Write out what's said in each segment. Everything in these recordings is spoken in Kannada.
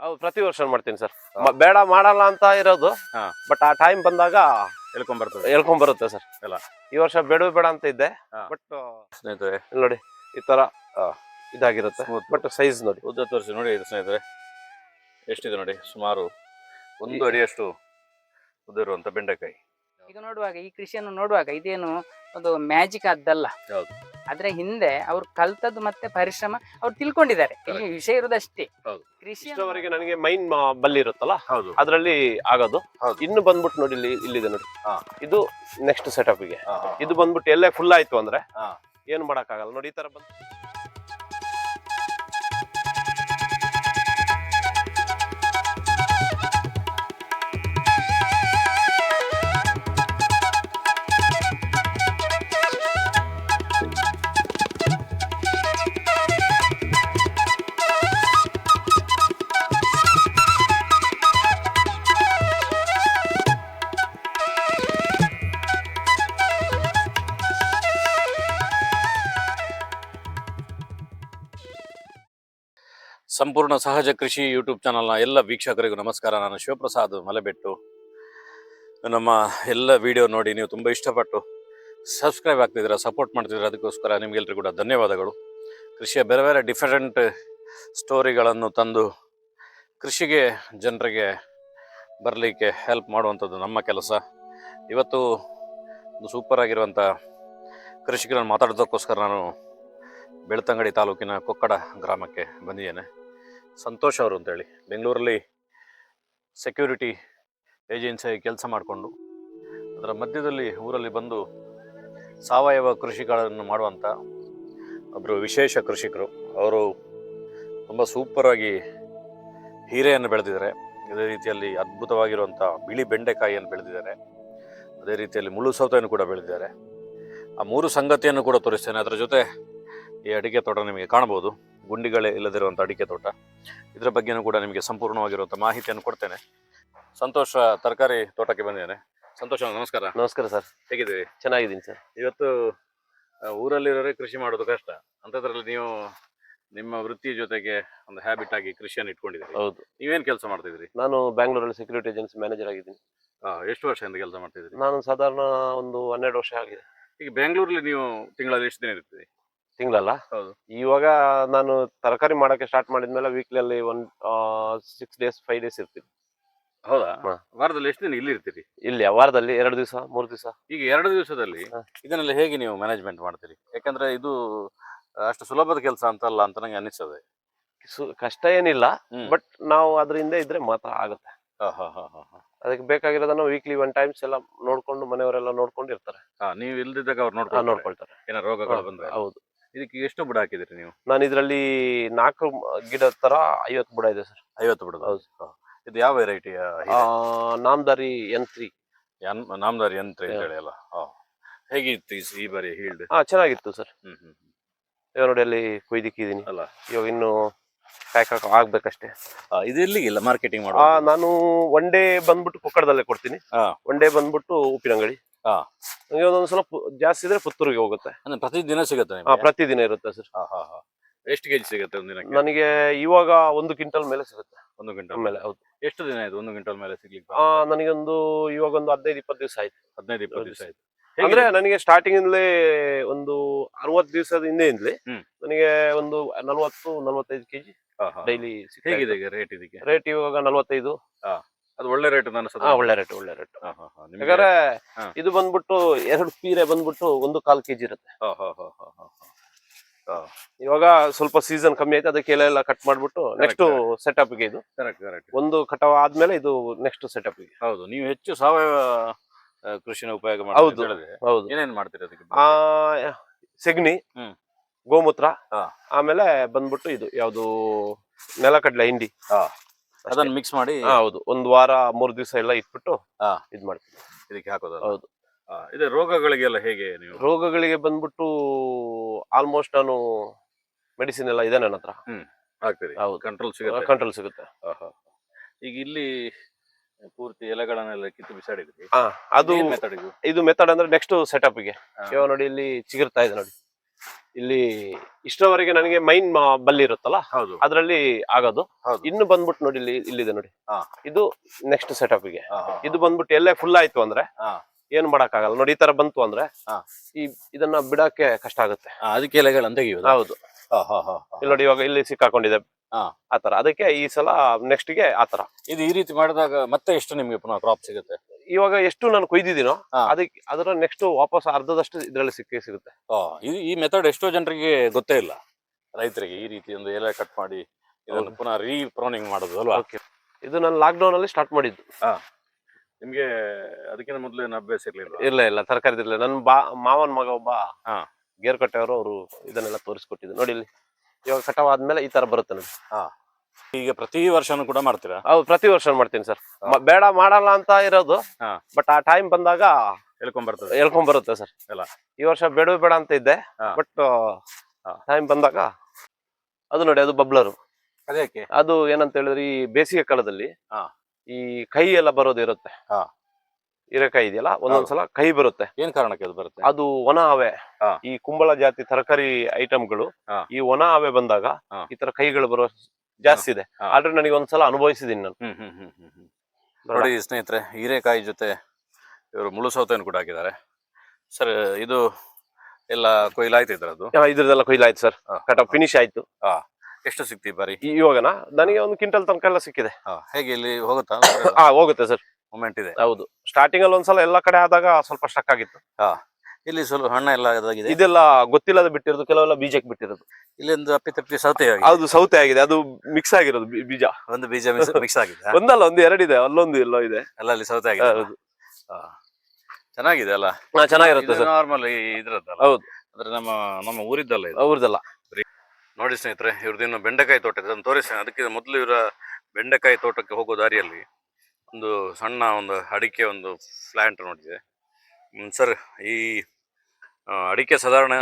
ಹೌದು ಪ್ರತಿ ವರ್ಷ ಮಾಡ್ತೀನಿ ಸರ್? ಬೇಡ ಮಾಡಲ್ಲ ಅಂತ ಇರೋದು ಹಾ. ಬಟ್ ಆ ಟೈಮ್ ಬಂದಾಗ ಹೇಳ್ಕೊಂಡ್ ಬರ್ತದೆ ಹೇಳ್ಕೊಂಡ್ ಬರುತ್ತೆ ಸರ್. ಎಲ್ಲ. ಈ ವರ್ಷ ಬೇಡ ಬೇಡ ಅಂತ ಇದ್ದೆ. ಬಟ್ ಸ್ನೇಹಿತರೆ. ನೋಡಿ ಈ ತರ ಇದಾಗಿರುತ್ತೆ. ಬಟ್ ಸೈಜ್ ನೋಡಿ. ಉದ್ದ ತೋರಿಸಿ ನೋಡಿ ಇದು ಸ್ನೇಹಿತರೆ. ಎಷ್ಟಿದೆ ನೋಡಿ? ಸುಮಾರು ಒಂದು ಅಡಿಯಷ್ಟು ಉದ್ದ ಇರುವಂತ ಬೆಂಡೆಕಾಯಿ. ಈಗ ನೋಡುವಾಗ ಈ ಕೃಷಿಯನ್ನು ನೋಡುವಾಗ ಇದೇನು ಒಂದು ಮ್ಯಾಜಿಕ್ ಆದ್ದಲ್ಲ ಹೌದು. ಅದ್ರ ಹಿಂದೆ ಅವ್ರು ಕಲ್ತದ್ದು ಮತ್ತೆ ಪರಿಶ್ರಮ ಅವ್ರು ತಿಳ್ಕೊಂಡಿದ್ದಾರೆ ಇಲ್ಲಿ ವಿಷಯ ಇರೋದಷ್ಟೇ ಹೌದು. ಕೃಷಿ ಇಷ್ಟವರೆಗೆ ನನಗೆ ಮೈನ್ ಬಲ್ಲಿ ಇರುತ್ತಲ್ಲ ಹೌದು ಅದ್ರಲ್ಲಿ ಆಗೋದು ಹೌದು. ಇನ್ನು ಬಂದ್ಬಿಟ್ಟು ನೋಡಿ ಇಲ್ಲಿ ಇಲ್ಲಿದೆ ನೋಡಿ ಹಾ. ಇದು ನೆಕ್ಸ್ಟ್ ಸೆಟಪ್ಗೆ ಹಾ, ಹಾ, ಇದು ಬಂದ್ಬಿಟ್ಟು ಎಲ್ಲೇ ಫುಲ್ ಆಯ್ತು ಅಂದ್ರೆ ಹಾ. ಏನು ಮಾಡಕ್ಕಾಗಲ್ಲ ನೋಡಿ ಈ ತರ ಬಂದು ಸಂಪೂರ್ಣ ಸಹಜ ಕೃಷಿ ಯೂಟ್ಯೂಬ್ ಚಾನಲ್ನ ಎಲ್ಲ ವೀಕ್ಷಕರಿಗೂ ನಮಸ್ಕಾರ. ನಾನು ಶಿವಪ್ರಸಾದ್ ಮಲೆಬೆಟ್ಟು. ನಮ್ಮ ಎಲ್ಲ ವಿಡಿಯೋ ನೋಡಿ ನೀವು ತುಂಬ ಇಷ್ಟಪಟ್ಟು ಸಬ್ಸ್ಕ್ರೈಬ್ ಆಗ್ತಿದ್ದೀರಾ, ಸಪೋರ್ಟ್ ಮಾಡ್ತಿದ್ದೀರಾ, ಅದಕ್ಕೋಸ್ಕರ ನಿಮಗೆಲ್ಲರಿಗೂ ಕೂಡ ಧನ್ಯವಾದಗಳು. ಕೃಷಿಯ ಬೇರೆ ಬೇರೆ ಡಿಫರೆಂಟ್ ಸ್ಟೋರಿಗಳನ್ನು ತಂದು ಕೃಷಿಗೆ ಜನರಿಗೆ ಬರಲಿಕ್ಕೆ ಹೆಲ್ಪ್ ಮಾಡುವಂಥದ್ದು ನಮ್ಮ ಕೆಲಸ. ಇವತ್ತು ಒಂದು ಸೂಪರ್ ಆಗಿರುವಂಥ ಕೃಷಿಕರನ್ನು ಮಾತಾಡೋದಕ್ಕೋಸ್ಕರ ನಾನು ಬೆಳ್ತಂಗಡಿ ತಾಲೂಕಿನ ಕೊಕ್ಕಡ ಗ್ರಾಮಕ್ಕೆ ಬಂದಿದ್ದೇನೆ. ಸಂತೋಷ್ ಅವರು ಅಂತೇಳಿ. ಬೆಂಗಳೂರಲ್ಲಿ ಸೆಕ್ಯೂರಿಟಿ ಏಜೆನ್ಸಿಯಾಗಿ ಕೆಲಸ ಮಾಡಿಕೊಂಡು, ಅದರ ಮಧ್ಯದಲ್ಲಿ ಊರಲ್ಲಿ ಬಂದು ಸಾವಯವ ಕೃಷಿಗಳನ್ನು ಮಾಡುವಂಥ ಒಬ್ಬರು ವಿಶೇಷ ಕೃಷಿಕರು. ಅವರು ತುಂಬ ಸೂಪರಾಗಿ ಹೀರೆಯನ್ನು ಬೆಳೆದಿದ್ದಾರೆ. ಅದೇ ರೀತಿಯಲ್ಲಿ ಅದ್ಭುತವಾಗಿರುವಂಥ ಬಿಳಿ ಬೆಂಡೆಕಾಯಿಯನ್ನು ಬೆಳೆದಿದ್ದಾರೆ. ಅದೇ ರೀತಿಯಲ್ಲಿ ಮುಳ್ಳು ಸೌತೆಯನ್ನು ಕೂಡ ಬೆಳೆದಿದ್ದಾರೆ. ಆ ಮೂರು ಸಂಗತಿಯನ್ನು ಕೂಡ ತೋರಿಸ್ತೇನೆ. ಅದರ ಜೊತೆ ಈ ಅಡಿಕೆ ತೋಟ ನಿಮಗೆ ಕಾಣಬಹುದು. ಗುಂಡಿಗಳೇ ಇಲ್ಲದಿರುವಂಥ ಅಡಿಕೆ ತೋಟ. ಇದರ ಬಗ್ಗೆನೂ ಕೂಡ ನಿಮಗೆ ಸಂಪೂರ್ಣವಾಗಿರುವಂಥ ಮಾಹಿತಿಯನ್ನು ಕೊಡ್ತೇನೆ. ಸಂತೋಷ ತರಕಾರಿ ತೋಟಕ್ಕೆ ಬಂದಿದ್ದೇನೆ. ಸಂತೋಷ ನಮಸ್ಕಾರ. ನಮಸ್ಕಾರ ಸರ್. ಹೇಗಿದ್ದೀವಿ ಚೆನ್ನಾಗಿದ್ದೀನಿ ಸರ್. ಇವತ್ತು ಊರಲ್ಲಿರೋರೆ ಕೃಷಿ ಮಾಡೋದು ಕಷ್ಟ. ಅಂಥದ್ರಲ್ಲಿ ನೀವು ನಿಮ್ಮ ವೃತ್ತಿ ಜೊತೆಗೆ ಒಂದು ಹ್ಯಾಬಿಟ್ ಆಗಿ ಕೃಷಿಯನ್ನು ಇಟ್ಕೊಂಡಿದ್ದೀರಿ. ಹೌದು. ನೀವೇನು ಕೆಲಸ ಮಾಡ್ತಿದ್ದೀರಿ? ನಾನು ಬ್ಯಾಂಗ್ಳೂರಲ್ಲಿ ಸೆಕ್ಯೂರಿಟಿ ಏಜೆನ್ಸಿ ಮ್ಯಾನೇಜರ್ ಆಗಿದ್ದೀನಿ. ಎಷ್ಟು ವರ್ಷದಿಂದ ಕೆಲಸ ಮಾಡ್ತಿದ್ದೀರಿ? ನಾನು ಸಾಧಾರಣ ಒಂದು ಹನ್ನೆರಡು ವರ್ಷ ಆಗಿದೆ. ಈಗ ಬೆಂಗಳೂರಲ್ಲಿ ನೀವು ತಿಂಗಳಲ್ಲಿ ಎಷ್ಟು ದಿನ ಇರ್ತೀರಿ? ತಿಂಗಳಲ್ಲ? ಹೌದು. ಇವಾಗ ನಾನು ತರಕಾರಿ ಮಾಡಕ್ಕೆ ಸ್ಟಾರ್ಟ್ ಮಾಡಿದ್ಮೇಲೆ ವೀಕ್ಲಿ ಅಲ್ಲಿ ಒಂದ್ ಸಿಕ್ಸ್ ಡೇಸ್ ಫೈವ್ ಡೇಸ್ ಇರ್ತೀನಿ. ಹೌದಾ? ಹಾ. ವಾರದಲ್ಲಿ ಎಷ್ಟು ದಿನ ಇಲ್ಲಿ ಇರ್ತೀರಿ? ಇಲ್ಲಿ ವಾರದಲ್ಲಿ ಎರಡು ದಿವಸ ಮೂರು ದಿವಸ? ಈಗ ಎರಡು ದಿವಸದಲ್ಲಿ ಹಾ. ಇದನ್ನೆಲ್ಲ ಹೇಗೆ ನೀವು ಮ್ಯಾನೇಜ್ಮೆಂಟ್ ಮಾಡ್ತೀರಿ? ಯಾಕಂದ್ರೆ ಇದು ಅಷ್ಟು ಸುಲಭದ ಕೆಲಸ ಅಂತಲ್ಲ ಅಂತ ನಂಗೆ ಅನಿಸ್ತದೆ ಕಷ್ಟ ಏನಿಲ್ಲ ಹ್ಮ್. ಬಟ್ ನಾವು ಅದರಿಂದ ಇದ್ರೆ ಮಾತ್ರ ಆಗುತ್ತೆ. ಹಾ, ಹಾ, ಹಾ, ಹಾ, ಹಾ. ಅದಕ್ಕೆ ಬೇಕಾಗಿರೋದನ್ನ ವೀಕ್ಲಿ ಒನ್ ಟೈಮ್ಸ್ ಎಲ್ಲ ನೋಡ್ಕೊಂಡು ಮನೆಯವರೆಲ್ಲ ನೋಡ್ಕೊಂಡು ಇರ್ತಾರೆ. ಹಾ, ನೀವು ಇಲ್ದಿದ್ದಾಗ ಅವ್ರು ನೋಡ್ಕೊಂಡು ನೋಡ್ಕೊಳ್ತಾರೆ. ಏನೋ ರೋಗಗಳು ಬಂದ್ರೆ. ಹೌದು. ಇದಕ್ಕೆ ಎಷ್ಟು ಬುಡ ಹಾಕಿದ್ರಿ ನೀವು? ನಾನು ಇದರಲ್ಲಿ ನಾಲ್ಕು ಗಿಡ ತರ ಐವತ್ತು ಬುಡ ಇದೆ ಸರ್. ಐವತ್ತು ಬುಡ ಹೌದು. ಇದು ಯಾವ variety Namdhari N three Namdhari ಯಂತ್ರ ಅಂತ. ಹೇಳಿ ಅಲ್ಲ? ಹೇಗಿತ್ತು ಈ ಬಾರಿ ಹೀಲ್ಡ್ ಹಾ ಚೆನ್ನಾಗಿತ್ತು ಸರ್. ಹ್ಮ್ ಹ್ಮ್. ಇವಾಗ ನೋಡಿ ಅಲ್ಲಿ ಕೊಯ್ದಿಕ್ಕಿದೀನಿ ಅಲ್ಲ. ಇವಾಗ ಇನ್ನು ಪ್ಯಾಕ್ ಆಗ್ಬೇಕಷ್ಟೇ. ಆ, ಇದು ಇಲ್ಲ? ಮಾರ್ಕೆಟಿಂಗ್ ಮಾಡಿ ಮಾಡುವ ನಾನು ಒನ್ ಡೇ ಬಂದ್ಬಿಟ್ಟು ಕೊಕ್ಕಡದಲ್ಲೇ ಕೊಡ್ತೀನಿ. ಒನ್ ಡೇ ಬಂದ್ಬಿಟ್ಟು ಉಪ್ಪಿನಂಗಡಿ. ಹಾ. ಒಂದೊಂದು ಸಲ ಜಾಸ್ತಿ ಇದ್ರೆ ಪುತ್ತೂರಿಗೆ ಹೋಗುತ್ತೆ. ಅಂದ್ರೆ ಪ್ರತಿದಿನ ಸಿಗುತ್ತೆ ಹಾ ನಿಮ್ಗೆ? ಪ್ರತಿದಿನ ಇರುತ್ತೆ ಸರ್. ಹಾ, ಹಾ, ಹಾ. ಎಷ್ಟು ಕೆಜಿ ಸಿಗುತ್ತೆ ನನಗೆ ಇವಾಗ ಒಂದು ಕ್ವಿಂಟಲ್ ಮೇಲೆ ಸಿಗುತ್ತೆ. ಒಂದು ಕ್ವಿಂಟಲ್ ಮೇಲೆ? ಹೌದು. ಎಷ್ಟು ದಿನ ಆಯ್ತು ಒಂದು ಕ್ವಿಂಟಲ್ ಮೇಲೆ ಸಿಗ್ಲಿಕ್ಕೆ ಆ, ನನಗೊಂದು ಇವಾಗ ಒಂದು ಹದಿನೈದು ಇಪ್ಪತ್ತು ದಿವಸ ಆಯ್ತು. ಹದಿನೈದು ಇಪ್ಪತ್ತು ದಿವಸ ಆಯ್ತು. ಅಂದ್ರೆ ನನಗೆ ಸ್ಟಾರ್ಟಿಂಗ್ ಇಂದಲೇ ಒಂದು ಅರವತ್ತು ದಿವಸದ ಹಿಂದೆಯಿಂದಲೇ ಹ್ಮ್. ನನಗೆ ಒಂದು ನಲವತ್ತು ನಲವತ್ತೈದು ಕೆಜಿ ಹಾ, ಹಾ. ಡೈಲಿ ಹೇಗಿದೆ ರೇಟ್ ಇದಕ್ಕೆ? ರೇಟ್ ಇವಾಗ ನಲವತ್ತೈದು. ಅದು ಒಳ್ಳೆ ರೇಟ್ ಅನ್ಸುತ್ತೆ ಹಾ ಒಳ್ಳೆ ರೇಟ್ ಒಳ್ಳೆ ರೇಟ್ ಹಾ, ಹಾ, ಹಾ. ನಿಮ್ಗೆ- ಯಾಕಂದ್ರೆ ಇದು ಬಂದ್ಬಿಟ್ಟು ಎರಡು ಪೀರೆ ಬಂದ್ಬಿಟ್ಟು ಒಂದು ಕಾಲ್ ಕೆಜಿ ಇರುತ್ತೆ. ಇವಾಗ ಸ್ವಲ್ಪ ಸೀಸನ್ ಕಮ್ಮಿ ಆಯ್ತು ಅದಕ್ಕೆ ಎಲೆ ಎಲ್ಲ ಕಟ್ ಮಾಡ್ಬಿಟ್ಟು ನೆಕ್ಸ್ಟ್ ಸೆಟಪ್ಗೆ ಇದು ಕರೆಕ್ಟ್ ಕರೆಕ್ಟ್ ಒಂದು ಕಟಾವ್ ಆದ್ಮೇಲೆ ಇದು ನೆಕ್ಸ್ಟ್ ಸೆಟಪ್ಗೆ ಹೌದು ನೀವು ಹೆಚ್ಚು ಸಾವಯವ ಕೃಷಿನ ಉಪಯೋಗ ಹೌದು. ಹೇಳಿದ್ರೆ ಹೌದು ಏನೇನ್ ಮಾಡ್ತೀರಿ ಅದಕ್ಕೆ ಆ ಸೆಗಣಿ. ಗೋಮೂತ್ರ. ಆಮೇಲೆ ಬಂದ್ಬಿಟ್ಟು ಇದು ಯಾವುದು ನೆಲಕಡ್ಲೆ ಹಿಂಡಿ. ಅದನ್ನ ಮಿಕ್ಸ್ ಮಾಡಿ ಹೌದು. ಒಂದ್ ವಾರ ಮೂರು ದಿವಸ ಎಲ್ಲ ಇಟ್ಬಿಟ್ಟು. ಇದ್ ಮಾಡ್ತೀವಿ. ಇದಕ್ಕೆ ಹಾಕೋದಲ್ಲ. ಹೌದು. ಇದೆ ರೋಗಗಳಿಗೆಲ್ಲ ಹೇಗೆ ನೀವು? ರೋಗಗಳಿಗೆ ಬಂದ್ಬಿಟ್ಟು ಆಲ್ಮೋಸ್ಟ್ ನಾನು ಮೆಡಿಸಿನ್ ಎಲ್ಲ ಇದೆ ನನ್ನ ಹತ್ರ. ಹೌದು. ಕಂಟ್ರೋಲ್ ಸಿಗುತ್ತೆ. ಕಂಟ್ರೋಲ್ ಸಿಗುತ್ತೆ. ಈಗ ಇಲ್ಲಿ ಪೂರ್ತಿ ಎಲೆಗಳನ್ನೆಲ್ಲ ಕಿತ್ತು ಬಿಸಾಡಿದ್ರಿ. ಹಾ ಅದು ಇದು? ಮೆಥಡ್ ಅಂದ್ರೆ ನೆಕ್ಸ್ಟ್ ಸೆಟಪ್ಗೆ. ಇವಾಗ ನೋಡಿ ಇಲ್ಲಿ ಚಿಗುರ್ತಾ ಇದೆ ನೋಡಿ. ಇಲ್ಲಿ ಇಷ್ಟರವರೆಗೆ ನನಗೆ ಮೈನ್ ಬಲ್ಲಿ ಇರುತ್ತಲ್ಲ ಹೌದು. ಅದ್ರಲ್ಲಿ ಆಗೋದು. ಹೌದು. ಇನ್ನು ಬಂದ್ಬಿಟ್ಟು ನೋಡಿ ಇಲ್ಲಿ ಇಲ್ಲಿದೆ ನೋಡಿ. ಹಾ. ಇದು ನೆಕ್ಸ್ಟ್ ಸೆಟಪ್ಗೆ. ಇದು ಬಂದ್ಬಿಟ್ಟು ಎಲ್ಲೇ ಫುಲ್ ಆಯ್ತು ಅಂದ್ರೆ ಹಾ. ಏನ್ ಮಾಡಕ್ ಆಗಲ್ಲ ನೋಡಿ ಈ ತರ ಬಂತು ಅಂದ್ರೆ ಹಾ. ಈ ಇದನ್ನ ಬಿಡಕ್ಕೆ ಕಷ್ಟ ಆಗುತ್ತೆ. ಅದಕ್ಕೆ ಎಲೆಗಳನ್ನು ತೆಗೆಯುವುದು ಹೌದು. ಇಲ್ಲಿ ನೋಡಿ ಇವಾಗ ಇಲ್ಲಿ ಸಿಕ್ಕಾಕೊಂಡಿದೆ. ಆತರ ಅದಕ್ಕೆ ಈ ಸಲ ನೆಕ್ಸ್ಟ್ಗೆ ಆತರ ಇದು ಈ ರೀತಿ ಮಾಡಿದಾಗ ಮತ್ತೆ ಎಷ್ಟು ನಿಮ್ಗೆ ಪುನಃ ಕ್ರಾಪ್ ಸಿಗುತ್ತೆ? ಇವಾಗ ಎಷ್ಟು ನಾನು ಕೊಯ್ದಿದೀನೋ. ಅದಕ್ಕೆ ಅದರ ನೆಕ್ಸ್ಟ್ ವಾಪಸ್ ಅರ್ಧದಷ್ಟು ಇದ್ರಲ್ಲಿ ಸಿಕ್ಕೇ ಸಿಗುತ್ತೆ. ಈ ಮೆಥಡ್ ಎಷ್ಟೋ ಜನರಿಗೆ ಗೊತ್ತೇ ಇಲ್ಲ. ರೈತರಿಗೆ ಈ ರೀತಿ ಒಂದು ಎಲೆ ಕಟ್ ಮಾಡಿ ಇದನ್ನು. ಪುನಃ ರೀ ಪ್ರೌನಿಂಗ್ ಮಾಡೋದು ಅಲ್ವಾ. ಇದು ನಾನು ಲಾಕ್ ಡೌನ್ ಅಲ್ಲಿ ಸ್ಟಾರ್ಟ್ ಮಾಡಿದ್ದು. ನಿಮ್ಗೆ ಅದಕ್ಕಿಂತ ಮೊದಲು ಏನು ಅಭ್ಯಾಸ ಇರ್ಲಿಲ್ಲ ಇಲ್ಲ ಇಲ್ಲ ತರಕಾರಿ ಇರ್ಲಿಲ್ಲ ನನ್ನ ಬಾ ಮಾವನ್ ಮಗ ಒಬ್ಬ ಹಾ. ಗೇರ್ ಕಟ್ಟೆಯವರು ಅವರು ಇದನ್ನೆಲ್ಲ ತೋರಿಸ್ಕೊಟ್ಟಿದ್ದು. ನೋಡಿ ಇಲ್ಲಿ ಇವಾಗ ಕಟಾವ್ ಆದ್ಮೇಲೆ ಈ ತರ ಬರುತ್ತೆ ನೋಡಿ. ಈಗ ಪ್ರತಿ ವರ್ಷನೂ ಕೂಡ ಮಾಡ್ತೀರಾ? ಹೌದು ಪ್ರತಿ ವರ್ಷ ಮಾಡ್ತೀನಿ ಸರ್. ಬೇಡ ಮಾಡಲ್ಲ ಅಂತ ಇರೋದು ಹಾ. ಬಟ್ ಆ ಟೈಮ್ ಬಂದಾಗ ಹೇಳ್ಕೊಂಡ್ ಬರ್ತದೆ. ಬರುತ್ತೆ ಸರ್. ಎಲ್ಲ. ಈ ವರ್ಷ ಬೇಡ ಬೇಡ ಅಂತ ಇದ್ದೆ ಹಾ. ಬಟ್ ಟೈಮ್ ಬಂದಾಗ ಅದು ನೋಡಿ ಅದು ಬಬ್ಲರು. ಅದಕ್ಕೆ ಅದು ಏನಂತ ಹೇಳಿದ್ರೆ ಈ ಬೇಸಿಗೆ ಕಾಲದಲ್ಲಿ ಹಾ. ಈ ಕೈ ಎಲ್ಲ ಬರೋದು ಇರುತ್ತೆ. ಹಾ. ಹೀರೆಕಾಯಿ ಇದೆಯಲ್ಲ ಒಂದೊಂದ್ಸಲ ಕೈ ಬರುತ್ತೆ. ಏನ್ ಕಾರಣಕ್ಕೆ ಅದು ಬರುತ್ತೆ? ಅದು ಒಣ ಹವೆ. ಈ ಕುಂಬಳ ಜಾತಿ ತರಕಾರಿ ಐಟಮ್ಗಳು. ಈ ಒಣ ಹವೆ ಬಂದಾಗ. ಈ ತರ ಕೈಗಳು ಬರೋ ಜಾಸ್ತಿ ಇದೆ. ಆದ್ರೆ ನನಗೆ ಒಂದ್ಸಲ ಅನುಭವಿಸಿದೀನಿ ನಾನು. ನೋಡಿ. ಸ್ನೇಹಿತರೆ ಹೀರೆಕಾಯಿ ಜೊತೆ ಇವರು ಮುಳು ಸೌತೆಯನ್ನು ಕೂಡ ಹಾಕಿದ್ದಾರೆ. ಸರ್ ಇದು ಎಲ್ಲ ಕೊಯ್ಲಾಯ್ತು ಇದ್ರದ್ದು ಇದ್ರದ್ದೆಲ್ಲ ಕೊಯ್ಲಾಯ್ತು ಸರ್. ಕಟ್ ಆಫ್ ಫಿನಿಶ್ ಆಯ್ತು. ಎಷ್ಟು ಸಿಕ್ತಿ ಬಾರಿ? ಇವಾಗನಾ? ನನಗೆ ಒಂದು ಕ್ವಿಂಟಲ್ ತನಕ ಎಲ್ಲ ಸಿಕ್ಕಿದೆ. ಹೇಗೆ ಇಲ್ಲಿ ಹೋಗುತ್ತಾ? ಹೋಗುತ್ತೆ ಸರ್. ಮೂಮೆಂಟ್ ಇದೆ. ಹೌದು. ಸ್ಟಾರ್ಟಿಂಗ್ ಅಲ್ಲಿ ಒಂದ್ಸಲ ಎಲ್ಲ ಕಡೆ ಆದಾಗ ಸ್ವಲ್ಪ ಸ್ಟಕ್ ಆಗಿತ್ತು. ಇಲ್ಲಿ ಸ್ವಲ್ಪ ಹಣ್ಣ ಎಲ್ಲ ಇದಾಗಿದೆ. ಇದೆಲ್ಲ ಗೊತ್ತಿಲ್ಲದ ಬಿಟ್ಟಿರೋದು ಕೆಲವೆಲ್ಲ ಬೀಜಕ್ಕೆ ಬಿಟ್ಟಿರೋದು. ಇಲ್ಲಿ ಒಂದು ಅಪ್ಪಿ ತಪ್ಪಿ ಸೌತೆ ಅದು ಸೌತೆ ಆಗಿದೆ. ಅದು ಮಿಕ್ಸ್ ಆಗಿರೋದು ಬೀಜ. ಒಂದು ಬೀಜ ಮಿಕ್ಸ್ ಆಗಿದೆ. ಒಂದಲ್ಲ ಒಂದು ಎರಡಿದೆ ಅಲ್ಲೊಂದು ಎಲ್ಲೋ ಇದೆ. ಅಲ್ಲ ಅಲ್ಲಿ ಸೌತೆ ಆಗಿದೆ. ಹೌದು. ಚೆನ್ನಾಗಿದೆ ಅಲ್ಲ? ಚೆನ್ನಾಗಿರುತ್ತೆ ಸರ್. ನಾರ್ಮಲ್ ಇದ್ರದ್ದಲ್ಲ. ಹೌದು. ಅಂದ್ರೆ ನಮ್ಮ ನಮ್ಮ ಊರಿದ್ದಲ್ಲ ಇದು. ಅವ್ರದ್ದೆಲ್ಲ ನೋಡಿ ಸ್ನೇಹಿತರೆ ಇವ್ರದ್ದು ಬೆಂಡೆಕಾಯಿ ತೋಟ ಇದೆ. ಅದನ್ನು ತೋರಿಸ್ತೇನೆ. ಅದಕ್ಕೆ ಮೊದಲು ಇವರ ಬೆಂಡೆಕಾಯಿ ತೋಟಕ್ಕೆ ಹೋಗೋ ದಾರಿಯಲ್ಲಿ ಒಂದು ಸಣ್ಣ ಒಂದು ಅಡಿಕೆ ಒಂದು ಪ್ಲಾಂಟ್ ನೋಡಿದೆ. ಸರ್ ಈ ಅಡಿಕೆ ಸಾಧಾರಣ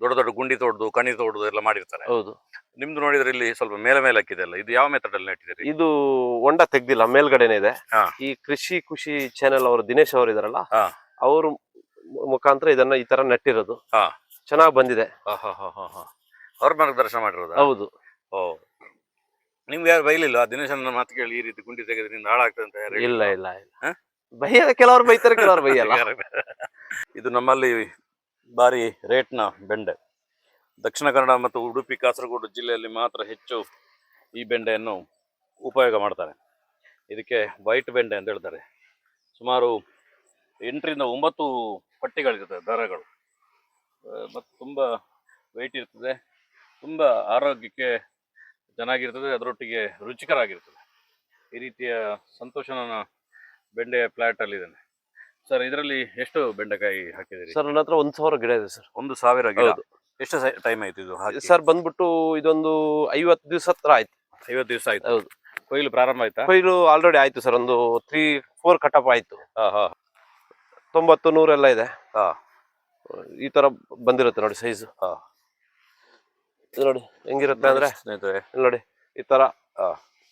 ದೊಡ್ಡ ದೊಡ್ಡ ಗುಂಡಿ ತೋಡ್ದು ಕಣಿ ತೋಡ್ದು ಎಲ್ಲ ಮಾಡಿರ್ತಾರೆ. ಹೌದು. ನಿಮ್ದು ನೋಡಿದ್ರೆ ಇಲ್ಲಿ ಸ್ವಲ್ಪ ಮೇಲೆ ಮೇಲೆ ಹಾಕಿದೆಲ್ಲ ಇದು ಯಾವ ಮೆಥಡ್ ಅಲ್ಲಿ ನೆಟ್ಟಿದ್ದೀರಿ? ಇದು ಹೊಂಡ ತೆಗ್ದಿಲ್ಲ ಮೇಲ್ಗಡೆನೆ ಇದೆ. ಈ ಕೃಷಿ ಖುಷಿ ಚಾನೆಲ್ ಅವರು ದಿನೇಶ್ ಅವರು ಇದಾರಲ್ಲ. ಅವರು ಮುಖಾಂತರ ಇದನ್ನ ಈ ತರ ನೆಟ್ಟಿರೋದು. ಹಾ. ಚೆನ್ನಾಗಿ ಬಂದಿದೆ. ಅವ್ರ ಮಾರ್ಗದರ್ಶನ ಮಾಡಿರೋದು? ಹೌದು. ಓ ನಿಮ್ಗೆ ಯಾರು ಬೈಲಿಲ್ಲ ದಿನೇಶನ ಮಾತು ಕೇಳಿ ಈ ರೀತಿ ಗುಂಡಿ ತೆಗೆದ್ರಿಂದ ಹಾಳಾಗ್ತದೆ ಅಂತ ಯಾರು ಇಲ್ಲ? ಇಲ್ಲ ಹಾ? ಇಲ್ಲ ಬೈಯ ಕೆಲವರು ಬೈತಾರೆ ಕೆಲವರು ಬೈಯಲ್ಲ. ಇದು ನಮ್ಮಲ್ಲಿ ಭಾರಿ ರೇಟ್ನ ಬೆಂಡೆ. ದಕ್ಷಿಣ ಕನ್ನಡ ಮತ್ತು ಉಡುಪಿ ಕಾಸರಗೋಡು ಜಿಲ್ಲೆಯಲ್ಲಿ ಮಾತ್ರ ಹೆಚ್ಚು ಈ ಬೆಂಡೆಯನ್ನು ಉಪಯೋಗ ಮಾಡ್ತಾರೆ. ಇದಕ್ಕೆ ವೈಟ್ ಬೆಂಡೆ ಅಂತ ಹೇಳ್ತಾರೆ. ಸುಮಾರು ಎಂಟರಿಂದ ಒಂಬತ್ತು ಪಟ್ಟಿಗಳಿರ್ತದೆ ದರಗಳು. ಮತ್ತು ತುಂಬ ವೆಯ್ಟ್ ಇರ್ತದೆ. ತುಂಬ ಆರೋಗ್ಯಕ್ಕೆ ಚೆನ್ನಾಗಿರ್ತದೆ ಅದರೊಟ್ಟಿಗೆ ರುಚಿಕರಾಗಿರ್ತದೆ. ಈ ರೀತಿಯ ಸಂತೋಷನ ಬೆಂಡೆ ಪ್ಲಾಟ್ ಅಲ್ಲಿ ಇದ್ದಾನೆ. ಸರ್ ಇದರಲ್ಲಿ ಎಷ್ಟು ಬೆಂಡೆಕಾಯಿ ಹಾಕಿದಿರಿ ಸರ್ ನನ್ನ ಹತ್ರ ಒಂದು ಸಾವಿರ ಗಿಡ ಇದೆ ಸರ್. ಒಂದು ಸಾವಿರ ಗಿಡ? ಹೌದು. ಎಷ್ಟು ಟೈಮ್ ಆಯ್ತು ಇದು ಹಾಕಿ? ಸರ್ ಬಂದ್ಬಿಟ್ಟು ಇದೊಂದು ಐವತ್ತು ದಿವಸ ಹತ್ರ ಆಯ್ತು. ಐವತ್ತು ದಿವಸ ಆಯ್ತು. ಹೌದು. ಕೊಯ್ಲು ಪ್ರಾರಂಭ ಆಯ್ತಾ? ಕೊಯ್ಲು ಆಲ್ರೆಡಿ ಆಯ್ತು ಸರ್. ಒಂದು ತ್ರೀ ಫೋರ್ ಕಟಪ್ ಆಯ್ತು. ಹಾ ಹಾ. ತೊಂಬತ್ತು ನೂರೆಲ್ಲ ಇದೆ. ಹಾ. ಈ ತರ ಬಂದಿರುತ್ತೆ ನೋಡಿ ಸೈಜ್ ಹಾ. ನೋಡಿ ಹೆಂಗಿರುತ್ತೆ ಅಂದ್ರೆ? ಸ್ನೇಹಿತರೆ. ಇಲ್ಲಿ ನೋಡಿ ಈ ತರ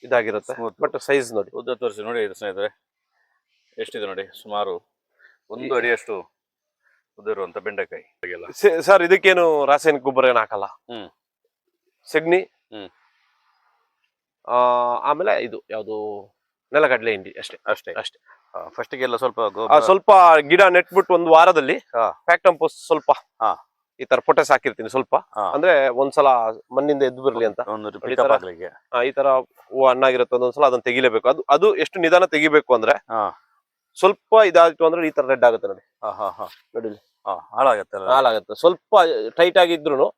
ಇದಾಗಿರುತ್ತೆ. ಬಟ್ ಸೈಜ್ ನೋಡಿ. ಉದ್ದ ತೋರಿಸಿ ನೋಡಿ ಇದು ಸ್ನೇಹಿತರೆ. ಎಷ್ಟಿದೆ ನೋಡಿ? ಸುಮಾರು ಒಂದು ಅಡಿಯಷ್ಟು ಉದ್ದ ಇರುವಂತ ಬೆಂಡೆಕಾಯಿ. ಸರ್ ಇದಕ್ಕೇನು ರಾಸಾಯನಿಕ ಗೊಬ್ಬರ ಏನು ಹಾಕಲ್ಲ? ಹ್ಮ್. ಆ, ಆಮೇಲೆ ಇದು ಯಾವುದು? ನೆಲಗಡಲೆ ಹಿಂಡಿ ಅಷ್ಟೇ. ಅಷ್ಟೇ. ಅಷ್ಟೇ. ಫಸ್ಟ್ಗೆಲ್ಲ ಸ್ವಲ್ಪ ಸ್ವಲ್ಪ ಗಿಡ ನೆಟ್ಬಿಟ್ಟು ಒಂದು ವಾರದಲ್ಲಿ. ಫ್ಯಾಕ್ಟಂಪೋಸ್ ಸ್ವಲ್ಪ ಹಾ. ಈ ತರ ಪೊಟೆಸ್ ಹಾಕಿರ್ತೀನಿ ಸ್ವಲ್ಪ. ಅಂದ್ರೆ ಒಂದ್ಸಲ ಮಣ್ಣಿಂದ ಎದ್ದು ಬರ್ಲಿ ಅಂತ. ಈ ತರ- ಹೂ ಹಣ್ಣಾಗಿರುತ್ತೆ ಒಂದೊಂದ್ಸಲ ಅದನ್ನ ತೆಗಿಲೇಬೇಕು. ಅದು ಅದು ಎಷ್ಟು ನಿಧಾನ ತೆಗಿಬೇಕು ಅಂದ್ರೆ. ಸ್ವಲ್ಪ ಇದಾಯ್ತು ಅಂದ್ರೆ ಈ ತರ ರೆಡ್ ಆಗುತ್ತೆ ನೋಡಿ. ಹಾ ಹಾ ಹಾ. ನೋಡಿ ಹಾಳಾಗತ್ತೆ ಹಾ ಹಾಳಾಗತ್ತಲ್ಲ ಹಾಲಾಗುತ್ತೆ ಸ್ವಲ್ಪ ಟೈಟ್ ಆಗಿದ್ರು.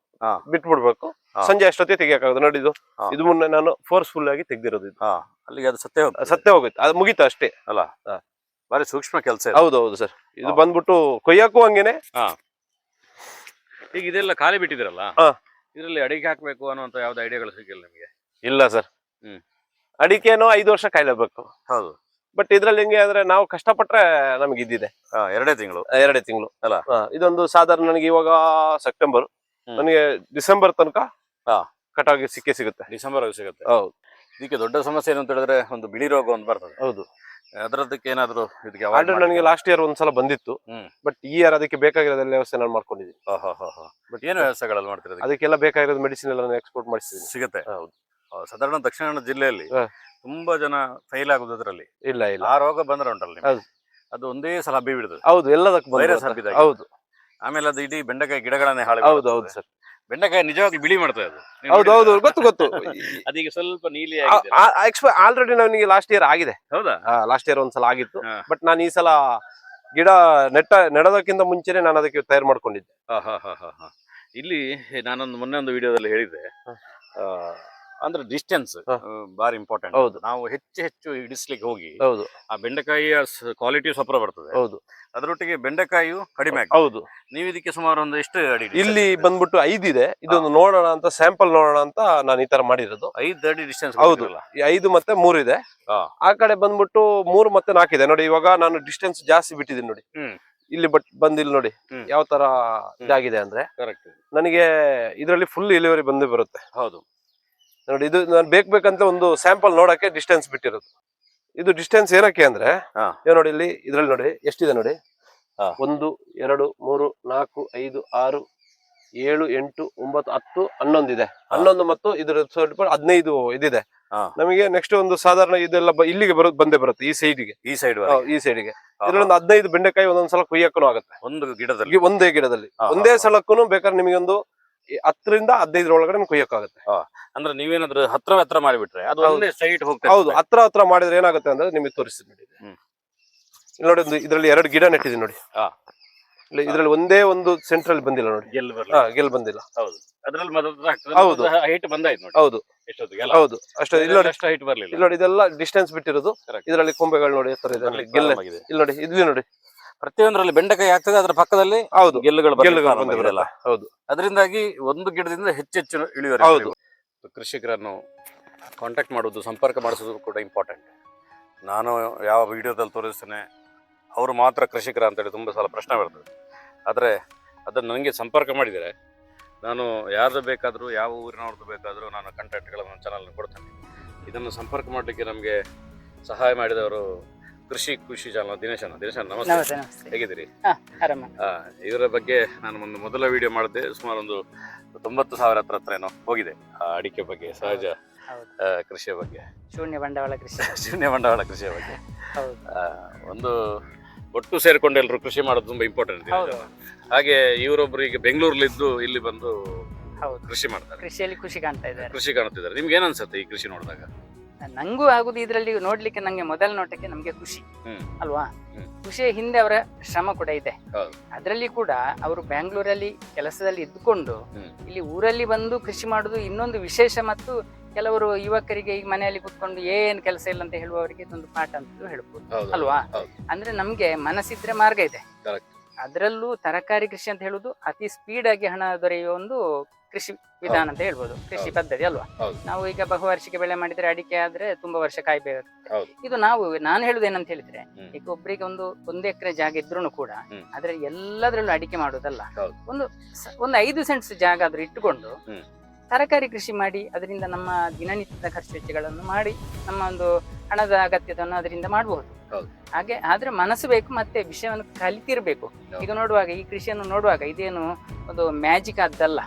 ಬಿಟ್ಬಿಡ್ಬೇಕು. ಸಂಜೆ ಅಷ್ಟೊತ್ತಿಗೆ ತೆಗಿಯಕಾಗುತ್ತೆ ನೋಡಿ ಇದು. ಮುನ್ನ ಇದು ಮುನ್ನೆ ನಾನು ಫೋರ್ಸ್ಫುಲ್ ಆಗಿ ತೆಗ್ದಿರೋದು ಇದು. ಅಲ್ಲಿಗೆ ಅದು ಸತ್ಯ ಸತ್ಯ ಹೋಗುತ್ತೆ. ಅದು ಮುಗಿತು ಅಷ್ಟೇ. ಅಲ್ಲ. ಬಾರಿ ಸೂಕ್ಷ್ಮ ಕೆಲಸ ಹೌದು ಹೌದು ಸರ್. ಇದು. ಬಂದ್ಬಿಟ್ಟು ಕೊಯ್ಯಕ್ಕೂ ಹಂಗೇನೆ. ಈಗ ಇದೆಲ್ಲ ಖಾಲಿ ಬಿಟ್ಟಿದ್ರಲ್ಲ ಹಾ. ಇದರಲ್ಲಿ ಅಡಿಕೆ ಹಾಕ್ಬೇಕು ಅನ್ನುವಂತ ಯಾವ್ದು ಐಡಿಯಾಗಳು ಸಿಕ್ಕಿಲ್ಲ ನಿಮಗೆ? ಇಲ್ಲ ಸರ್. ಹ್ಮ್. ಅಡಿಕೆನು ಐದು ವರ್ಷ ಕಾಯ್ಲೇಬೇಕು. ಹೌದು. ಬಟ್ ಇದ್ರಲ್ಲಿ ಹೆಂಗೆ ಅಂದ್ರೆ ನಾವು ಕಷ್ಟಪಟ್ರೆ ನಮ್ಗೆ ಇದ್ದಿದೆ ಹಾ ಎರಡೇ ತಿಂಗಳು. ಎರಡೇ ತಿಂಗಳು. ಅಲ್ಲ? ಇದೊಂದು ಸಾಧಾರಣ ನನಗೆ ಇವಾಗ ಸೆಪ್ಟೆಂಬರ್. ಹ್ಮ್. ನನಗೆ ಡಿಸೆಂಬರ್ ತನಕ ಹಾ. ಆಗಿ ಸಿಕ್ಕೇ ಸಿಗುತ್ತೆ. ಡಿಸೆಂಬರ್ ಆಗಿ ಸಿಗುತ್ತೆ. ಹೌದು. ಇದಕ್ಕೆ ದೊಡ್ಡ ಸಮಸ್ಯೆ ಏನಂತ ಅಂತ ಹೇಳಿದ್ರೆ ಒಂದು ಬಿಳಿ ರೋಗ ಒಂದು ಬರ್ತದೆ. ಹೌದು. ಅದರದಕ್ಕೆ ಏನಾದ್ರು ಇದಕ್ಕೆ ಆರ್ಡರ್ ನನಗೆ ಲಾಸ್ಟ್ ಇಯರ್ ಒಂದ್ಸಲ ಬಂದಿತ್ತು. ಬಟ್ ಈ ಇಯರ್ ಅದಕ್ಕೆ ಬೇಕಾಗಿರೋದೆಲ್ಲ ವ್ಯವಸ್ಥೆ ನಾನು ಮಾಡ್ಕೊಂಡಿದ್ದೀನಿ. ಬಟ್ ಏನು ವ್ಯವಸ್ಥೆಗಳಲ್ಲಿ ಮಾಡ್ತಿರೋದು ಅದಕ್ಕೆಲ್ಲ ಬೇಕಾಗಿರೋದು ಮೆಡಿಸಿನ್ ಎಲ್ಲ ಎಕ್ಸ್ಪೋರ್ಟ್ ಮಾಡಿಸ್ತೀನಿ ಸಿಗುತ್ತೆ. ಹೌದು. ಸಾಧಾರಣ ದಕ್ಷಿಣ ಕನ್ನಡ ಜಿಲ್ಲೆಯಲ್ಲಿ ತುಂಬಾ ಜನ ಫೈಲ್ ಆಗುದು ಅದರಲ್ಲಿ. ಇಲ್ಲ ಇಲ್ಲ. ಆ ರೋಗ ಬಂದ್ರೆ ಉಂಟಲ್ಲ ಅದು ಒಂದೇ ಸಲ ಹಬ್ಬಿ ಬಿಡುದು. ಹೌದು ಎಲ್ಲದಕ್ಕೂ ಹಬ್ಬಿದಾಗ. ಹೌದು. ಆಮೇಲೆ ಅದು ಇಡೀ ಬೆಂಡೆಕಾಯಿ ಗಿಡಗಳನ್ನೇ ಹಾಳು ಹೌದು ಹೌದು ಸರ್. ಬೆಂಡೆಕಾಯಿ ನಿಜವಾಗ್ಲೂ ಬಿಳಿ ಮಾಡ್ತಾ ಅದು. ನೀವು ಹೌದು ಹೌದು? ಗೊತ್ತು ಗೊತ್ತು. ಅದೀಗ ಸ್ವಲ್ಪ ನೀಲಿ ಆಗಿದೆ. ಆಲ್ರೆಡಿ ನನಗೆ ಲಾಸ್ಟ್ ಇಯರ್ ಆಗಿದೆ. ಹೌದಾ? ಲಾಸ್ಟ್ ಇಯರ್ ಒಂದ್ಸಲ ಆಗಿತ್ತು. ಹಾ. ಬಟ್ ನಾನು ಈ ಸಲ ಗಿಡ ನೆಟ್ಟ ನೆಡೋದಕ್ಕಿಂತ ಮುಂಚೆನೆ ನಾನು ಅದಕ್ಕೆ ತಯಾರು ಮಾಡ್ಕೊಂಡಿದ್ದೆ. ಹಾ, ಹಾ, ಹಾ, ಹಾ, ಹಾ. ಇಲ್ಲಿ ನಾನೊಂದು ಮೊನ್ನೆ ಒಂದು ವಿಡಿಯೋದಲ್ಲಿ ಹೇಳಿದ್ದೆ. ಆ, ಅಂದ್ರೆ ಡಿಸ್ಟೆನ್ಸ್ ಬಾರಿ ಇಂಪಾರ್ಟೆಂಟ್ ಹೌದು. ನಾವು ಹೆಚ್ಚು ಹೆಚ್ಚು ಇಡಿಸ್ಲಿಕ್ಕೆ ಹೋಗಿ ಹೌದು. ಆ ಬೆಂಡೆಕಾಯಿಯ ಕ್ವಾಲಿಟಿ ಸಪ್ರ ಬರ್ತದೆ. ಹೌದು. ಅದರೊಟ್ಟಿಗೆ ಬೆಂಡೆಕಾಯಿಯು ಕಡಿಮೆ ಹೌದು. ನೀವು ಇದಕ್ಕೆ ಸುಮಾರು ಒಂದು ಎಷ್ಟು ಅಡಿ ಇಲ್ಲಿ ಬಂದ್ಬಿಟ್ಟು ಐದು ಇದೆ. ಇದೊಂದು ನೋಡೋಣ ಅಂತ ಸ್ಯಾಂಪಲ್ ನೋಡೋಣ ಅಂತ ನಾನು ಈ ತರ ಮಾಡಿರೋದು. ಐದು ಅಡಿ ಡಿಸ್ಟೆನ್ಸ್ ಹೌದು. ಐದು ಮತ್ತೆ ಮೂರಿದೆ ಇದೆ. ಆ ಕಡೆ ಬಂದ್ಬಿಟ್ಟು ಮೂರು ಮತ್ತೆ ನಾಲ್ಕಿದೆ ನೋಡಿ ಇವಾಗ ನಾನು ಡಿಸ್ಟೆನ್ಸ್ ಜಾಸ್ತಿ ಬಿಟ್ಟಿದ್ದೀನಿ ನೋಡಿ. ಇಲ್ಲಿ ಬಟ್ ಬಂದಿಲ್ಲ ನೋಡಿ. ಯಾವ ತರ ಇದಾಗಿದೆ ಅಂದ್ರೆ ಕರೆಕ್ಟ್ ನನಗೆ ಇದರಲ್ಲಿ ಫುಲ್ ಇಳುವರಿ ಬಂದೇ ಬರುತ್ತೆ. ಹೌದು. ನೋಡಿ ಇದು ನಾನು ಬೇಕು ಬೇಕಂತ ಒಂದು ಸ್ಯಾಂಪಲ್ ನೋಡಕ್ಕೆ ಡಿಸ್ಟೆನ್ಸ್ ಬಿಟ್ಟಿರೋದು. ಇದು ಡಿಸ್ಟೆನ್ಸ್ ಏನಕ್ಕೆ ಅಂದ್ರೆ. ನೋಡಿ ಇಲ್ಲಿ ಇದ್ರಲ್ಲಿ ನೋಡಿ ಎಷ್ಟಿದೆ ನೋಡಿ. ಒಂದು ಎರಡು ಮೂರು ನಾಲ್ಕು ಐದು ಆರು ಏಳು ಎಂಟು ಒಂಬತ್ತು ಹತ್ತು ಹನ್ನೊಂದು ಇದೆ ಹನ್ನೊಂದು ಮತ್ತು ಇದ್ರ ಸ್ವಲ್ಪ ಹದಿನೈದು ಇದಿದೆ. ನಮಗೆ ನೆಕ್ಸ್ಟ್ ಒಂದು ಸಾಧಾರಣ ಇದೆಲ್ಲ ಇಲ್ಲಿಗೆ ಬರೋದು ಬಂದೇ ಬರುತ್ತೆ ಈ ಸೈಡ್ಗೆ ಈ ಸೈಡ್ ಈ ಸೈಡ್ಗೆ ಇದ್ರಲ್ಲಿ ಒಂದು ಹದಿನೈದು ಬೆಂಡೆಕಾಯಿ ಒಂದೊಂದ್ಸಲ ಕೊಯ್ಯಕ್ಕೂ ಆಗುತ್ತೆ. ಒಂದು ಗಿಡದಲ್ಲಿ. ಒಂದೇ ಗಿಡದಲ್ಲಿ. ಒಂದೇ. ಸಲಕ್ಕೂ ಬೇಕಾದ್ರೆ ನಿಮಗೆ ಒಂದು ಹತ್ತರಿಂದ ಹದಿನೈದರ ಒಳಗಡೆ ಕೊಯ್ಯಕ್ಕಾಗುತ್ತೆ. ಅಂದ್ರೆ ನೀವೇನಾದ್ರೂ ಹತ್ರ ಹತ್ರ ಮಾಡಿಬಿಟ್ರೆ ಅದು ಹೌದು. ಒಂದೇ ಹತ್ರ ಹತ್ರ ಮಾಡಿದ್ರೆ ಏನಾಗುತ್ತೆ ಅಂದ್ರೆ ನಿಮಗೆ ತೋರಿಸ್ತೀನಿ ನೋಡಿ ನೋಡಿ ಒಂದು ಇದರಲ್ಲಿ ಎರಡು ಗಿಡ ನೆಟ್ಟಿದ್ದೀನಿ ನೋಡಿ. ಹಾ. ಇಲ್ಲಿ ಇದರಲ್ಲಿ ಒಂದೇ ಒಂದು ಸೆಂಟ್ರಲ್ ಬಂದಿಲ್ಲ ನೋಡಿ. ಗೆಲ್ ಗೆಲ್ ಬಂದಿಲ್ಲ. ಹೌದು. ಅದ್ರಲ್ಲಿ ಹೌದು. ಹೈಟ್ ಬಂದಾಯ್ತು ನೋಡಿ. ಹೌದು. ಅಷ್ಟೇ ಇಲ್ಲಿ ನೋಡಿ. ಹೈಟ್ ಬರಲಿಲ್ಲ. ಇಲ್ಲಿ ನೋಡಿ ಇದೆಲ್ಲ ಡಿಸ್ಟೆನ್ಸ್ ಬಿಟ್ಟಿರೋದು. ಇದರಲ್ಲಿ ಕೊಂಬೆಗಳು ನೋಡಿ ಗೆಲ್ಲ. ಇಲ್ಲಿ ನೋಡಿ ಇದ್ವಿ ನೋಡಿ. ಪ್ರತಿಯೊಂದರಲ್ಲಿ ಬೆಂಡೆಕಾಯಿ ಆಗ್ತದೆ ಅದರ ಪಕ್ಕದಲ್ಲಿ ಹೌದು. ಗೆಲ್ಲುಗಳು ಹೌದು. ಅದರಿಂದಾಗಿ ಒಂದು ಗಿಡದಿಂದ ಹೆಚ್ಚೆಚ್ಚು ಇಳುವರಿ ಹೌದು. ಕೃಷಿಕರನ್ನು ಕಾಂಟ್ಯಾಕ್ಟ್ ಮಾಡೋದು ಸಂಪರ್ಕ ಮಾಡಿಸೋದು ಕೂಡ ಇಂಪಾರ್ಟೆಂಟ್ ನಾನು ಯಾವ ವಿಡಿಯೋದಲ್ಲಿ ತೋರಿಸ್ತೇನೆ ಅವರು ಮಾತ್ರ ಕೃಷಿಕರ ಅಂತೇಳಿ ತುಂಬ ಸಲ ಪ್ರಶ್ನೆ ಬರ್ತದೆ. ಆದರೆ ಅದನ್ನು ನನಗೆ ಸಂಪರ್ಕ ಮಾಡಿದರೆ ನಾನು ಯಾರ್ದು ಬೇಕಾದರೂ ಯಾವ ಊರಿನವ್ರದ್ದು ಬೇಕಾದರೂ ನಾನು ಕಾಂಟ್ಯಾಕ್ಟ್ಗಳನ್ನು ಚಾನಲ್ ಕೊಡ್ತೇನೆ. ಇದನ್ನು ಸಂಪರ್ಕ ಮಾಡಲಿಕ್ಕೆ ನಮಗೆ ಸಹಾಯ ಮಾಡಿದವರು ಕೃಷಿ ಕೃಷಿ ಚಾನಲ್ ದಿನೇಶನ ಅಣ್ಣ. ನಮಸ್ತೆ. ನಮಸ್ತೆ ನಮಸ್ತೆ. ಹೇಗಿದ್ದೀರಿ? ಹಾ ಆರಾಮ. ಆ, ಇವರ ಬಗ್ಗೆ ನಾನು ಒಂದು ಮೊದಲ ವಿಡಿಯೋ ಮಾಡಿದೆ ಸುಮಾರು ಒಂದು ತೊಂಬತ್ತು ಸಾವಿರ ಹತ್ರ ಹತ್ರ ಏನೋ ಹೋಗಿದೆ ಆ ಅಡಿಕೆ ಬಗ್ಗೆ ಸಹಜ ಹೌದು. ಆ, ಕೃಷಿಯ ಬಗ್ಗೆ. ಶೂನ್ಯ ಬಂಡವಾಳ ಕೃಷಿ. ಶೂನ್ಯ ಬಂಡವಾಳ ಕೃಷಿಯ ಬಗ್ಗೆ. ಹೌದು. ಆ, ಒಂದು ಒಟ್ಟು ಸೇರ್ಕೊಂಡು ಎಲ್ಲರೂ ಕೃಷಿ ಮಾಡೋದು ತುಂಬಾ ಇಂಪಾರ್ಟೆಂಟ್ ಹೌದು. ಹಾಗೆ ಇವರೊಬ್ರು ಈಗ ಬೆಂಗಳೂರಲ್ಲಿದ್ದು ಇಲ್ಲಿ ಬಂದು ಹೌದು. ಕೃಷಿ ಮಾಡ್ತಾರೆ. ಕೃಷಿಯಲ್ಲಿ ಖುಷಿ ಕಾಣ್ತಾ ಇದ್ದಾರೆ. ಕೃಷಿ ಕಾಣುತ್ತಿದ್ದಾರೆ. ನಿಮ್ಗೆ ಏನ್ ಅನ್ಸುತ್ತೆ ಈ ಕೃಷಿ ನೋಡಿದಾಗ? ನಂಗೂ ಆಗುದು ಇದರಲ್ಲಿ ನೋಡ್ಲಿಕ್ಕೆ ನಂಗೆ ಮೊದಲ ನೋಟಕ್ಕೆ ನಮ್ಗೆ ಖುಷಿ. ಅಲ್ವಾ. ಖುಷಿಯ ಹಿಂದೆ ಅವರ ಶ್ರಮ ಕೂಡ ಇದೆ. ಅದರಲ್ಲಿ ಕೂಡ ಅವರು ಬ್ಯಾಂಗ್ಳೂರಲ್ಲಿ ಕೆಲಸದಲ್ಲಿ ಇದ್ದುಕೊಂಡು ಇಲ್ಲಿ ಊರಲ್ಲಿ ಬಂದು ಕೃಷಿ ಮಾಡುದು ಇನ್ನೊಂದು ವಿಶೇಷ ಮತ್ತು ಕೆಲವರು ಯುವಕರಿಗೆ ಈಗ ಮನೆಯಲ್ಲಿ ಕುತ್ಕೊಂಡು ಏನ್ ಕೆಲಸ ಇಲ್ಲ ಅಂತ ಹೇಳುವವರಿಗೆ ಇದೊಂದು ಪಾಠ ಅಂತ ಹೇಳ್ಬೋದು. ಅಲ್ವಾ? ಅಂದ್ರೆ ನಮ್ಗೆ ಮನಸ್ಸಿದ್ರೆ ಮಾರ್ಗ ಇದೆ. ಅದರಲ್ಲೂ ತರಕಾರಿ ಕೃಷಿ ಅಂತ ಹೇಳುದು ಅತಿ ಸ್ಪೀಡ್ ಆಗಿ ಹಣ ದೊರೆಯುವ ಒಂದು ಕೃಷಿ ವಿಧಾನ ಅಂತ ಹೇಳ್ಬೋದು. ಕೃಷಿ ಪದ್ಧತಿ ಅಲ್ವಾ. ನಾವು ಈಗ ಬಹುವಾರ್ಷಿಕ ಬೆಳೆ ಮಾಡಿದ್ರೆ ಅಡಿಕೆ ಆದ್ರೆ ತುಂಬಾ ವರ್ಷ ಕಾಯ್ಬೇಕಾಗುತ್ತೆ. ಇದು ನಾವು ನಾನು ಹೇಳುದೇನಂತ ಹೇಳಿದ್ರೆ. ಈಗ ಒಬ್ಬರಿಗೆ ಒಂದು ಒಂದು ಎಕರೆ ಜಾಗ ಇದ್ರು ಕೂಡ. ಆದ್ರೆ ಎಲ್ಲದರಲ್ಲೂ ಅಡಿಕೆ ಮಾಡುದಲ್ಲ ಒಂದು ಒಂದು ಐದು ಸೆಂಟ್ಸ್ ಜಾಗ ಆದ್ರೂ ಇಟ್ಟುಕೊಂಡು ತರಕಾರಿ ಕೃಷಿ ಮಾಡಿ ಅದರಿಂದ ನಮ್ಮ ದಿನನಿತ್ಯದ ಖರ್ಚು ವೆಚ್ಚಗಳನ್ನು ಮಾಡಿ ನಮ್ಮ ಒಂದು ಹಣದ ಅಗತ್ಯತೆಯನ್ನು ಅದರಿಂದ ಮಾಡಬಹುದು ಹೌದು. ಹಾಗೆ ಆದ್ರೆ ಮನಸ್ಸು ಬೇಕು ಮತ್ತೆ ವಿಷಯವನ್ನು ಕಲಿತಿರ್ಬೇಕು. ಈಗ ನೋಡುವಾಗ ಈ ಕೃಷಿಯನ್ನು ನೋಡುವಾಗ ಇದೇನು ಒಂದು ಮ್ಯಾಜಿಕ್ ಆದ್ದಲ್ಲ.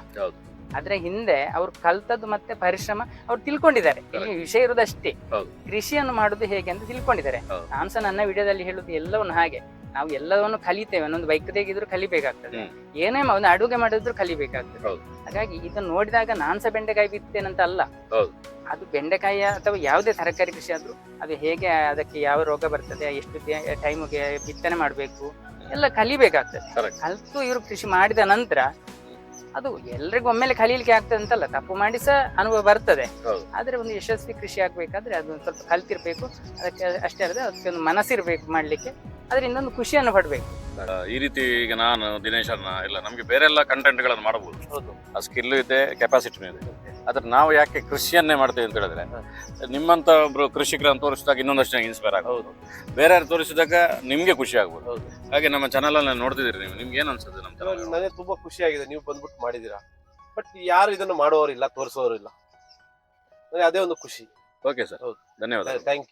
ಅದ್ರ ಹಿಂದೆ ಅವ್ರು ಕಲ್ತದ್ದು ಮತ್ತೆ ಪರಿಶ್ರಮ ಅವ್ರು ತಿಳ್ಕೊಂಡಿದ್ದಾರೆ ಇಲ್ಲಿ ವಿಷಯ ಇರೋದಷ್ಟೇ. ಕೃಷಿಯನ್ನು ಮಾಡುದು ಹೇಗೆ ಅಂತ ತಿಳ್ಕೊಂಡಿದ್ದಾರೆ. ನಾನು ಸಹ ನನ್ನ ವಿಡಿಯೋದಲ್ಲಿ ಹೇಳುದು ಎಲ್ಲವನ್ನು ಹಾಗೆ ನಾವು ಎಲ್ಲವನ್ನು ಕಲಿತೇವೆ ಒಂದೊಂದು ಬೈಕ್ ತೆಗೆದ್ರು ಕಲಿಬೇಕಾಗ್ತದೆ. ಏನೇ ಒಂದು ಅಡುಗೆ ಮಾಡಿದ್ರು ಕಲಿಬೇಕಾಗ್ತದೆ. ಹಾಗಾಗಿ ಇದನ್ನ ನೋಡಿದಾಗ ನಾನ್ ಸಹ ಬೆಂಡೆಕಾಯಿ ಬಿತ್ತೇನಂತ ಅಲ್ಲ. ಅದು ಬೆಂಡೆಕಾಯಿ ಅಥವಾ ಯಾವುದೇ ತರಕಾರಿ ಕೃಷಿ ಆದ್ರೂ ಅದು ಹೇಗೆ ಅದಕ್ಕೆ ಯಾವ ರೋಗ ಬರ್ತದೆ ಎಷ್ಟು ಟೈಮ್ಗೆ ಬಿತ್ತನೆ ಮಾಡಬೇಕು ಎಲ್ಲ ಕಲಿಬೇಕಾಗ್ತದೆ. ಕಲಿತು ಇವರು ಕೃಷಿ ಮಾಡಿದ ನಂತರ ಅದು ಎಲ್ರಿಗೂ ಒಮ್ಮೆಲೆ ಕಲೀಲಿಕ್ಕೆ ಆಗ್ತದೆ ಅಂತಲ್ಲ ತಪ್ಪು ಮಾಡಿ ಸಹ ಅನುಭವ ಬರ್ತದೆ. ಹೌದು. ಆದ್ರೆ ಒಂದು ಯಶಸ್ವಿ ಕೃಷಿ ಆಗ್ಬೇಕಾದ್ರೆ ಅದು ಸ್ವಲ್ಪ ಕಲ್ತಿರ್ಬೇಕು ಅದಕ್ಕೆ ಅಷ್ಟೇ ಅಲ್ಲದೆ ಅದಕ್ಕೆ ಒಂದು ಮನಸ್ಸಿರ್ಬೇಕು ಮಾಡ್ಲಿಕ್ಕೆ ಅದರಿಂದ ಒಂದು ಖುಷಿಯನ್ನು ಪಡ್ಬೇಕು. ಈ ರೀತಿ ಈಗ ನಾನು ದಿನೇಶನ್ನ ಎಲ್ಲ ನಮಗೆ ಬೇರೆ ಎಲ್ಲ ಕಂಟೆಂಟ್ಗಳನ್ನು ಮಾಡಬಹುದು. ಹೌದು. ಆ ಸ್ಕಿಲ್ ಇದೆ ಕೆಪಾಸಿಟಿನೂ ಇದೆ. ಆದ್ರೆ ನಾವು ಯಾಕೆ ಕೃಷಿಯನ್ನೇ ಮಾಡ್ತೇವೆ ಅಂತ ಹೇಳಿದ್ರೆ ನಿಮ್ಮಂತ ಒಬ್ರು ಕೃಷಿಕರನ್ನು ತೋರಿಸಿದಾಗ ಇನ್ನೊಂದಷ್ಟು ನಂಗೆ ಇನ್ಸ್ಪೈರ್ ಆಗ್ಬೋದು. ಬೇರೆ ಯಾರು ತೋರಿಸಿದಾಗ ನಿಮ್ಗೆ ಖುಷಿ ಆಗ್ಬೋದು. ಹಾಗೆ ನಮ್ಮ ಚಾನಲ್ ಅಲ್ಲಿ ನೋಡ್ತಿದ್ದೀರಿ ನೀವು. ನಿಮ್ಗೆ ಏನ್ ಅನ್ಸುತ್ತೆ ನಮ್ಮ ಚಾನಲ್ ನನಗೆ ತುಂಬಾ ಖುಷಿ ಆಗಿದೆ. ನೀವು ಬಂದ್ಬಿಟ್ಟು ಮಾಡಿದೀರಾ ಬಟ್ ಯಾರು ಇದನ್ನು ಮಾಡುವವರಿಲ್ಲ ತೋರಿಸೋರಿಲ್ಲ ಇಲ್ಲ. ಅದೇ ಒಂದು ಖುಷಿ. ಓಕೆ ಸರ್ ಹೌದು. ಧನ್ಯವಾದ ಥ್ಯಾಂಕ್ ಯು